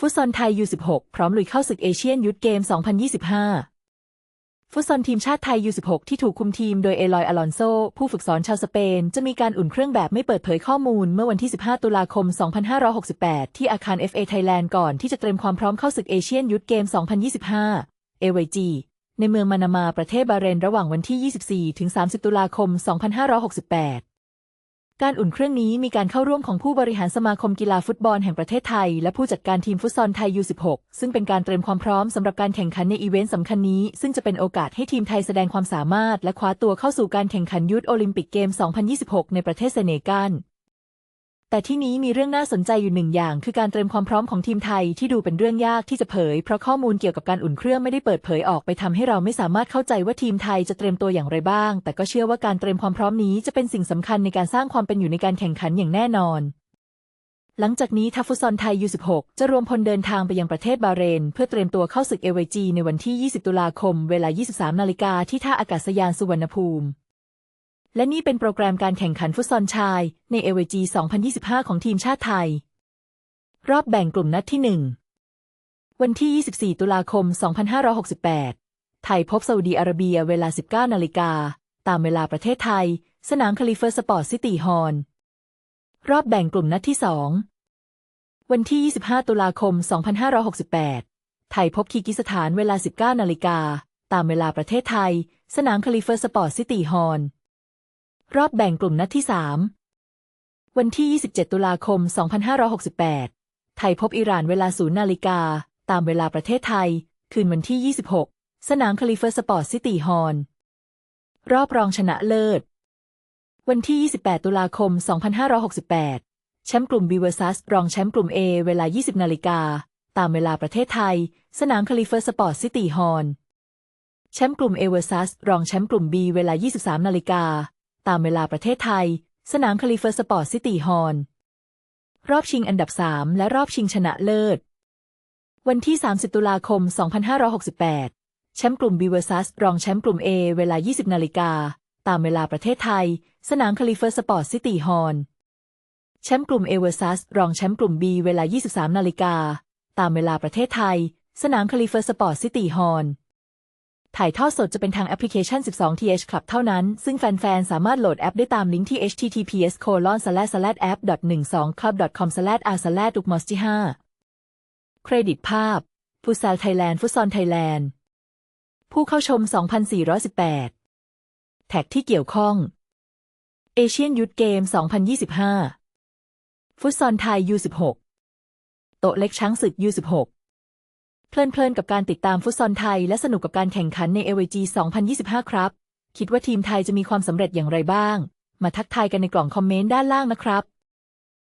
ฟุตซอลไทย U16 พร้อมลุยเข้าศึกเอเชียนยุทธเกม 2025 ฟุตซอลทีมชาติไทย U16 ที่ถูกคุมทีมโดยเอลอยอลอนโซ ผู้ฝึกสอนชาวสเปน จะมีการอุ่นเครื่องแบบไม่เปิดเผยข้อมูลเมื่อวันที่ 15 ตุลาคม 2568 ที่อาคาร FA Thailand ก่อนที่จะเตรียมความพร้อมเข้าศึกเอเชียนยุทธเกม 2025 AYG ในเมืองมานามาประเทศบาเรนระหว่างวันที่ 24 ถึง 30 ตุลาคม 2568 การอุ่นเครื่องนี้มีการเข้าร่วมของผู้บริหารสมาคมกีฬาฟุตบอลแห่งประเทศไทย และผู้จัดการทีมฟุตซอลไทย U16 ซึ่งเป็นการเตรียมความพร้อมสำหรับการแข่งขันในอีเวนต์สำคัญนี้ ซึ่งจะเป็นโอกาสให้ทีมไทยแสดงความสามารถ และคว้าตัวเข้าสู่การแข่งขันยุทธโอลิมปิกเกม 2026 ในประเทศเซเนกัล แต่ที่นี้มีเรื่องน่าสนใจอยู่หนึ่งอย่าง คือการเตรียมความพร้อมของทีมไทยที่ดูเป็นเรื่องยากที่จะเผย เพราะข้อมูลเกี่ยวกับการอุ่นเครื่องไม่ได้เปิดเผยออกไปทำให้เราไม่สามารถเข้าใจว่าทีมไทยจะเตรียมตัวอย่างไรบ้าง แต่ก็เชื่อว่าการเตรียมความพร้อมนี้จะเป็นสิ่งสำคัญในการสร้างความเป็นอยู่ในการแข่งขันอย่างแน่นอน หลังจากนี้ทัฟฟุตซอลไทย U16 จะรวมพลเดินทางไปยังประเทศบาเรน เพื่อเตรียมตัวเข้าศึก AYG ในวันที่ 20 ตุลาคม เวลา 23 นาฬิกาที่ท่าอากาศยานสุวรรณภูมิ และนี่เป็นโปรแกรมการแข่งขันฟุตซอลชาย ใน AWG 2025 ของทีมชาติไทย รอบแบ่งกลุ่มนัดที่ 1 วันที่ 24 ตุลาคม 2568 ไทยพบซาอุดีอาระเบียเวลา 19 นาฬิกา ตามเวลาประเทศไทย สนามคาลิเฟอร์สปอร์ตซิตี้ฮอลล์รอบแบ่งกลุ่มนัดที่ 2 วันที่ 25 ตุลาคม 2568 ไทยพบคีกิสถานเวลา 19 นาฬิกา ตามเวลาประเทศไทย สนามคาลิเฟอร์สปอร์ตซิตี้ฮอล รอบแบ่งกลุ่มนัดที่ 3 วันที่ 27 ตุลาคม 2568 ไทยพบอิหร่านเวลา 0 นาฬิกา ตามเวลาประเทศไทย คืนวันที่ 26 สนามคาลิเฟอร์สปอร์ตซิตี้ฮอลรอบรองชนะเลิศ วันที่ 28 ตุลาคม 2568 แชมป์กลุ่ม B vs รองแชมป์กลุ่ม A เวลา 20 นาฬิกา ตามเวลาประเทศไทย สนามคาลิเฟอร์สปอร์ตซิตี้ฮอลแชมป์กลุ่ม A vs รองแชมป์กลุ่ม B เวลา 23 นาฬิกา ตามเวลาประเทศไทย สนามคาลิเฟอร์สปอร์ตซิตี้ฮอลล์รอบชิงอันดับ 3 และรอบชิงชนะเลิศ วันที่ 30 ตุลาคม 2568 แชมป์กลุ่ม B vs รองแชมป์กลุ่ม A เวลา 20 นาฬิกา ตามเวลาประเทศไทย สนามคาลิเฟอร์สปอร์ตซิตี้ฮอลล์แชมป์กลุ่ม A vs รองแชมป์กลุ่ม B เวลา 23 นาฬิกา ตามเวลาประเทศไทย สนามคาลิเฟอร์สปอร์ตซิตี้ฮอลล์ ถ่ายทอดสดจะเป็นทางแอปพลิเคชัน 12th Club เท่านั้น ซึ่งแฟน ๆ สามารถโหลดแอปได้ตามลิงก์ที่ https app 12 club com r u k m o s ที่5เครดิตภาพฟุตซอลไทยแลนด์ฟุตซอลไทยแลนด์ ผู้เข้าชม 2,418 แท็กที่เกี่ยวข้องเอเชียนยุทเกม 2025 ฟุตซอลไทย U16 โต๊ะเล็กช้างศึก U16 เพลินๆกับการติดตามฟุตซอลไทย และสนุกกับการแข่งขันใน AWG 2025 ครับ คิดว่าทีมไทยจะมีความสำเร็จอย่างไรบ้าง มาทักทายกันในกล่องคอมเมนต์ด้านล่างนะครับ